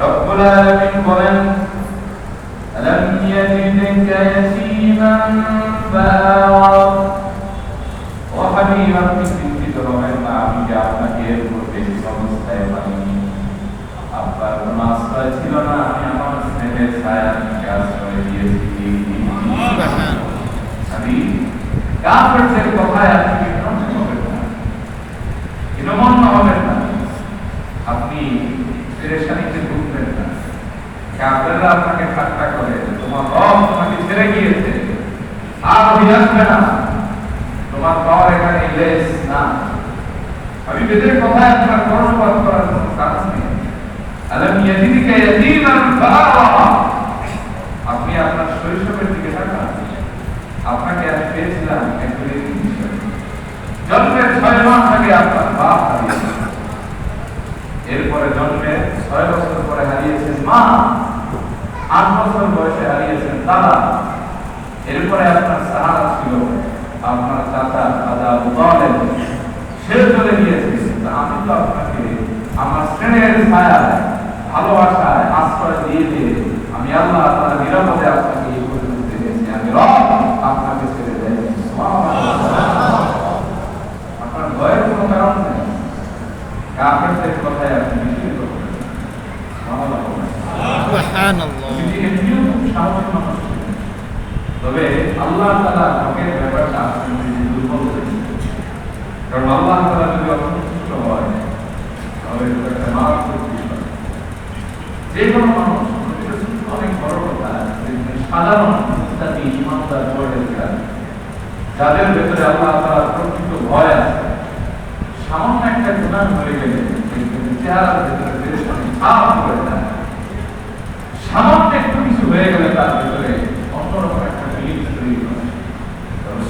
রব্বুল আলামিন বলেন ألم يجدك يتيما فآوى ও হাবিব আপনি চিন্তিত হবেন না আমি যে আপনাকে এর পূর্বে এই অবস্থায় বানিয়ে আপনার কোনো আশ্রয় ছিল না আমি আমার স্নেহের ছায়া আপনাকে আশ্রয় দিয়েছি আমি কাফেরদের কথায় আপনি আর আসবে না। তোমার পাওয়ার এখানে লেস না। আমি বেদের কথায় আপনার কর্ণপাত করার কোনো কারণ নেই। আলম ইয়াজিদিকা ইয়াতীমান ফাআওয়া আপনি আপনার শৈশবের দিকে তাকান। আপনাকে আমি পেয়েছিলাম একজন জন্মের ছয় মাস আগে আপনার বাপ হারিয়েছে। এরপরে জন্মের ছয় বছর পরে হারিয়েছেন মা। আট বছর বয়সে হারিয়েছেন দাদা। এরপরে আপনার সাহারা ছিল আপনার চাচা দাদা বলেন সে চলে গিয়েছে আমি তো আপনাকে আমার শ্রেণির ছায়ায় ভালোবাসায় আশ্রয় দিয়ে দিয়ে আমি আল্লাহ তার নিরাপদে আপনাকে এই পর্যন্ত দেখেছি। আমি রব আপনাকে ছেড়ে দেয় আপনার ভয়ের কোনো কারণ নেই? কাফেরদের কথায় আপনি বিচলিত হবেন না। সুবহানাল্লাহ বলেন। সুবহানাল্লাহ কিন্তু এমনিও খুব সাহসী মানুষ ছিলেন। তবে আল্লাহ তালা হকের ব্যাপারটা আপনি যদি দুর্বল করেছেন কারণ আল্লাহ তালা যদি অসন্তুষ্ট হয়, তাহলে একটা মারাত্মক যে কোনো মানুষ অনেক বড় কথা সাধারণ ইত্যাদি ইমানদার পড়েছিলেন যাদের ভেতরে আল্লাহ তালার প্রকৃত ভয় আছে, সামান্য একটা গুণান হয়ে গেলে চেহারার ভেতরে ছাপ করে যায়। সামান্য একটু কিছু হয়ে গেলে তার ভেতরে অন্যরকম একটা ফিলিংস তৈরি হয় রসুল যিনি সেইদুল আম্বিয়া সবার থেকে বড় মুক্তাকি নাবি সেই রসুলের কাছে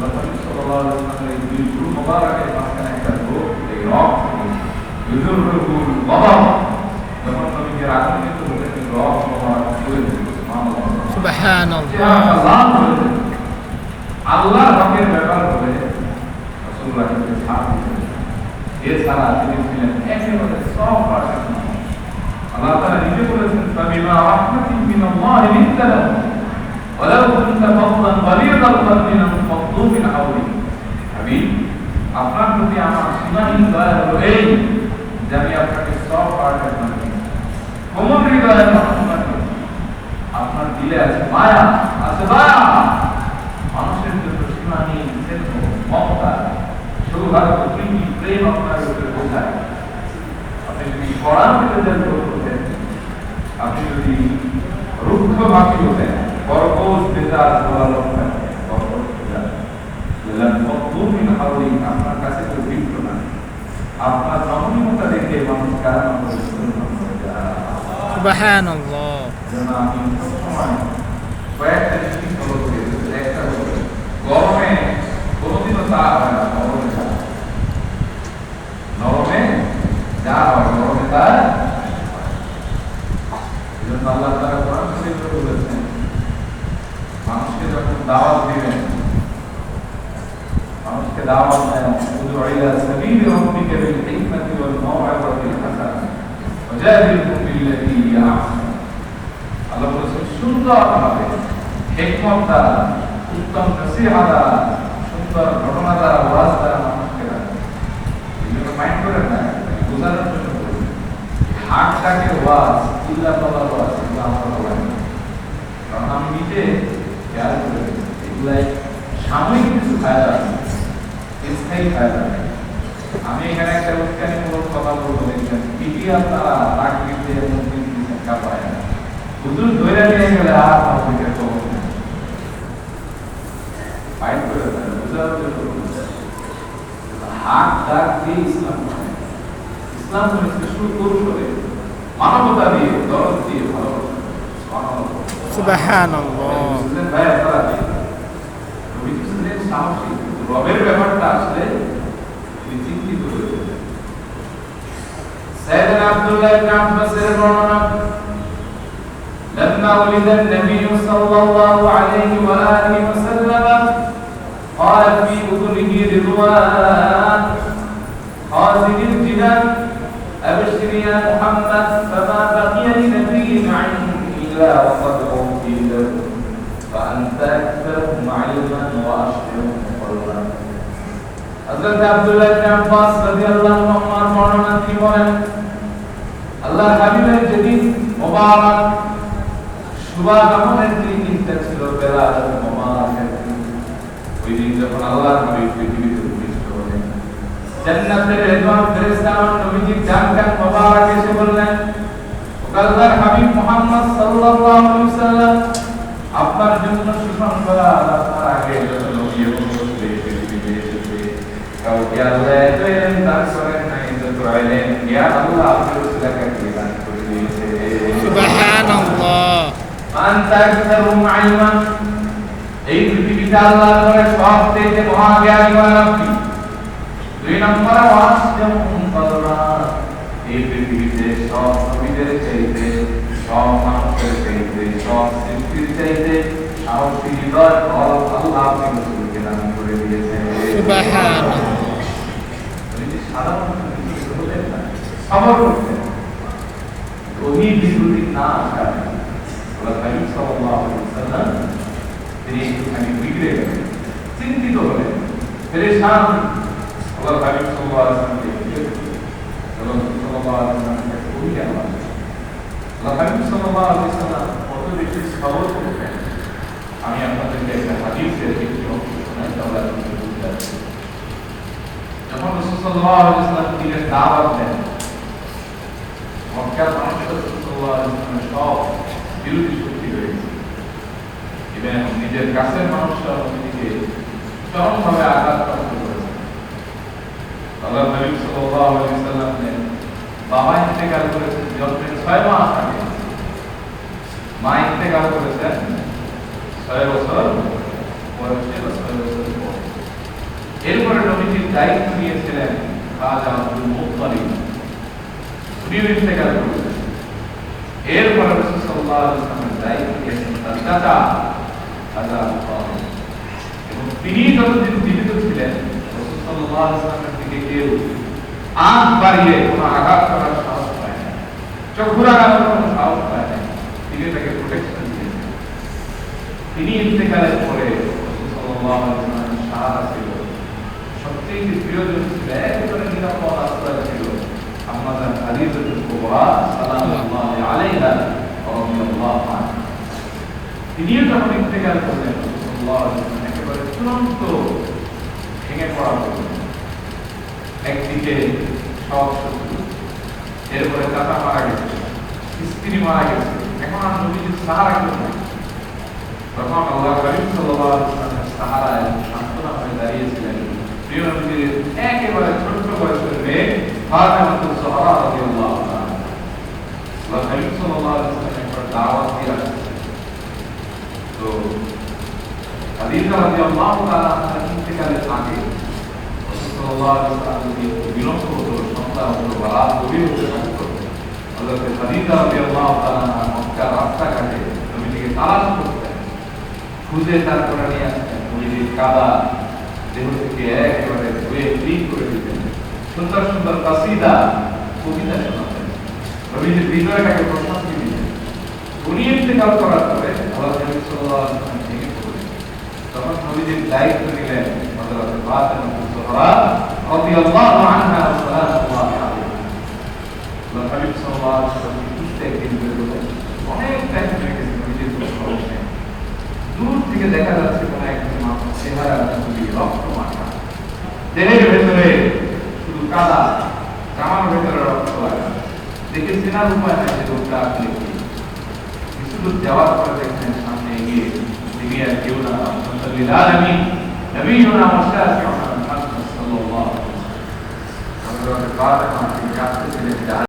করতেন আল্লাহ নবী সাল্লাল্লাহু আলাইহি ওয়াসাল্লামের এই দুই গুরু মোবারকের মাঝখানে একটা রোগ এই রক ইউজুর রুল গদব যখন নবীকে রাগান্বিত হতেন এই রক মোবারক খুলে দিত সুবহানাল্লাহ সুবহানাল্লাহ আল্লাহর হকের ব্যাপার হলে রাসূলুল্লাহ কিন্তু ছাড় দিতেন এছাড়া তিনি ছিলেন একেবারে সব পার্সেন্ট আল্লাহ তাআলা নিজে বলেছেন ফাবিমা রাহমাতিন মিনাল্লাহি লিনতালাহু ওয়ালাউ কুনতা ফাদদান গালিযাল কলবি মিন আপনার প্রতি আমার সীমাহীন দয়া হলো এই যে আমি আপনাকে সব পার্সেন্ট বানিয়েছি কোমল মানুষ আপনার দিলে আছে মায়া আছে দয়া। মানুষের জন্য সীমাহীন স্নেহ মমতা সৌভাগ্য প্রীতি, প্রেম আপনার উপরে বোঝায়। আপনি যদি কড়ার ভিতরে করতেন, আপনি যদি রুক্ষ ভাষী হতেন কর্কশ বেতার বলার আপনার কাছে না আপনার নমনীয়তা দেখে মানুষ কারণ আমি সবসময় কয়েকটা জিনিস ফলো করি একটা গরমে কোনোদিনও তা হয় না গরমে যা নরমে যা হয় গরমে তা এজন্য আল্লাহ তারা কোরআন শরীফে বলেছেন মানুষকে যখন দাওয়াত দিবেন ইলা সাবিলি রাব্বিকা বিল হিকমাতি ওয়াল মাউইযাতিল হাসানা ওয়াজাদিলহুম বিল্লাতী হিয়া আহসান আল্লাহ বলেছেন সুন্দরভাবে হিকমত দ্বারা উত্তম নসিহা দ্বারা সুন্দর ঘটনা দ্বারা ওয়াজ দ্বারা মানুষকে এগুলো মাইন্ড করেন না বোঝানোর জন্য বলছি ওয়াজ চিল্লা পাল্লা ওয়াজ এগুলো আমরা বলাই কারণ আমি নিজে খেয়াল করে এগুলাই সাময়িক কিছু ফায়দা আছে স্থায়ী ফায়দা নেই আমি এখানে একটা উৎকানিমূলক কথা বলব দেখছেন ঠিকই আপনারা নাক দিতে এবং চিন্তা পায় না হুজুর ধরে নিয়ে গেলে আর আপনাদের খবর নেই ফাইন হাত ডাক দিয়ে ইসলাম করুন। দিয়ে দরদ সাহসী। কিন্তু রবের ব্যাপারটা আসলে তিনি চিন্তিত হয়েছিলেন। سيدنا عبد الله بن عباس বর্ণনা لما ولد النبي صلى الله عليه وآله وسلم قال في أذنه رضوان خازن الجنان أبشر يا محمد فما بقي لنبي عنه إلا وقد أوتي له فأنت أكثرهم علما وأشهرهم قلبا হযরত আব্দুল্লাহ ইবনে আব্বাস রাদিয়াল্লাহু আনহু বর্ণনা তিনি বলেন? আল্লাহ হাবিবের যেদিন মোবারক শুভাগমনের যে দিনটা ছিল বেলাল মোবারকের দিন। ওই দিন যখন আল্লাহ হাবিব পৃথিবীতে উপবিষ্ট হলেন। জান্নাতের রেজওয়ান ফেরেশতাগণ নবীজির ডান কান মোবারক এসে বললেন আল্লাহর হাবিব মুহাম্মদ সাল্লাল্লাহু আলাইহি ওয়াসাল্লাম, আপনার জন্য সুসংবাদ আপনার আগে যত নবী এবং রাসূল পৃথিবীতে এসেছে Kalau dia boleh tak soleh nak itu terakhir dia Allah aku silakan kita Subhanallah. Antar kita rumah iman. এই পৃথিবীতে আল্লাহ করে সব থেকে মহাজ্ঞানী বানাম কি দুই নম্বর ওয়াসিয়াম উম্মাতুরা এই পৃথিবীতে সব নবীদের চাইতে সব মানুষের চাইতে সব সৃষ্টির চাইতে সাহসী হৃদয় ফল আল্লাহ আপনি রাসূলকে দান করে দিয়েছেন সুবহানাল্লাহ সবর করতেন ওহি বিরোধী না আসার আলাইহি ওয়াসাল্লাম তিনি একটুখানি বিগড়ে গেলেন। চিন্তিত হলেন। পেরেশান আল্লাহ হাবিব সাল্লাল্লাহু আলাইহি ওয়াসাল্লামকে এবং সাল্লাল্লাহু আলাইহি ওয়াসাল্লামের কাছে ওহি কেন আসে? আল্লাহ হাবিব সাল্লাল্লাহু আলাইহি কত বেশি সবর করতেন আমি আপনাদেরকে একটা বুঝতে পারবেন যখন রাসূল সাল্লাল্লাহু দিনের দাওয়াত দেন মক্কার মানুষের সব বিরোধী শক্তি গেছে এবং নিজের কাছের মানুষরা নিজেকে চরমভাবে আঘাত প্রাপ্ত করেছে আল্লাহ নবী সাল্লাল্লাহু আলাইহি ওয়াসাল্লামের বাবা ইন্তেকাল করেছেন জন্মের ছয় মাস আগে মা ইন্তেকাল করেছেন ছয় বছর বয়সে বা ছয় বছর পর এরপরে নবীজির দায়িত্ব নিয়েছিলেন খাজা আব্দুল মুত্তালিব উনিও ইন্তেকাল করেছেন এরপরে রাসূল সাল্লাল্লাহু আলাইহি ওয়াসাল্লামের দায়িত্ব নিয়েছেন তার চাচা খাজা আবু তালিব এবং তিনি যতদিন জীবিত ছিলেন রাসূল সাল্লাল্লাহু আলাইহি ওয়াসাল্লামের দিকে কেউ আঁখ বাড়িয়ে কোনো আঘাত করার সাহস পায় না চক্ষুর আঘাত করার কোনো সাহস পায় না তিনি তাকে প্রোটেকশন দিয়েছেন তিনি ইন্তেকালের পরে রাসূল সাল্লাল্লাহু আলাইহি ওয়াসাল্লামের সাহারা ছিল সবচেয়ে প্রিয়জন ছিল একেবারে নিরাপদ আশ্রয় ছিল আমাদের খালিদাতুল কুবরা সালামুল্লাহি আলাইহা রাদিয়াল্লাহু আনহা তিনিও যখন ইন্তেকাল করলেন রাসূলুল্লাহ সাল্লাল্লাহু আলাইহি ওয়াসাল্লাম একেবারে চূড়ান্ত ভেঙে পড়া হলো একদিকে সব শত্রু এরপরে চাচা মারা গেছে স্ত্রী মারা গেছে এখন আর নবীজির সাহারা কেউ নাই তখন আল্লাহ করিম সাল্লাল্লাহু আলাইহি ওয়াসাল্লামের সাহারায় সান্ত্বনা হয়ে দাঁড়িয়েছিলেন প্রিয় নবীজির একেবারে ছোট্ট বয়সের মেয়ে ফাতেমাতুজ জোহরা রাদিয়াল্লাহু তাআলা আল্লাহ করিম সাল্লাল্লাহু আলাইহি ওয়াসাল্লাম একবার দাওয়াত দিয়ে আসছেন তো খাদিজা রাদিয়াল্লাহু তাআলা তার ইন্তেকালের আগে রাসূল সাল্লাল্লাহু আলাইহি ওয়াসাল্লাম যদি একটু বিলম্ব হতো সন্তান হতো বা রাত গভীর হতে থাকতো হযরত খাদিজা রাদিয়াল্লাহু তাআলা মক্কার রাস্তাঘাটে নবীজিকে তালাশ করতেন খুঁজে তারপরে নিয়ে আসতেন নবীজির কাদা দেহ থেকে একেবারে ধুয়ে ক্লিন করে দিতেন সুন্দর সুন্দর কাসিদা কবিতা শোনাতেন নবীজির হৃদয়টাকে প্রশান্তি দিতেন উনি ইন্তেকাল করার পরে আল্লাহ ওয়াসাল্লাম ভেঙে পড়লেন তখন নবীজির দায়িত্ব নিলেন। হযরত ফাতেমা জোহরা রাদিয়াল্লাহু আনহা ওয়া সাল্লাল্লাহু আলাইহি আল্লাহ হাবিব সাল্লাল্লাহু আলাইহি ওয়াসাল্লাম বুঝতে একদিন বেরোলেন অনেক টাইম হয়ে গেছে নবীজির কোনো খবর নেই দূর থেকে দেখা যাচ্ছে কোন একজন মানুষ চেহারা খুবই রক্ত মাখা দেহের ভেতরে শুধু কাদা জামার ভেতরে রক্ত লাগা দেখে চেনার উপায় নাই যে লোকটা আসলে কি কিছু দূর যাওয়ার পরে দেখছেন সামনে এগিয়ে তিনি আর কেউ না রহমতুল্লিল আলামিন নবীনা ওয়া শাফিউনা মুহাম্মদ সাল্লাল্লাহু আলাইহি ওয়াসাল্লাম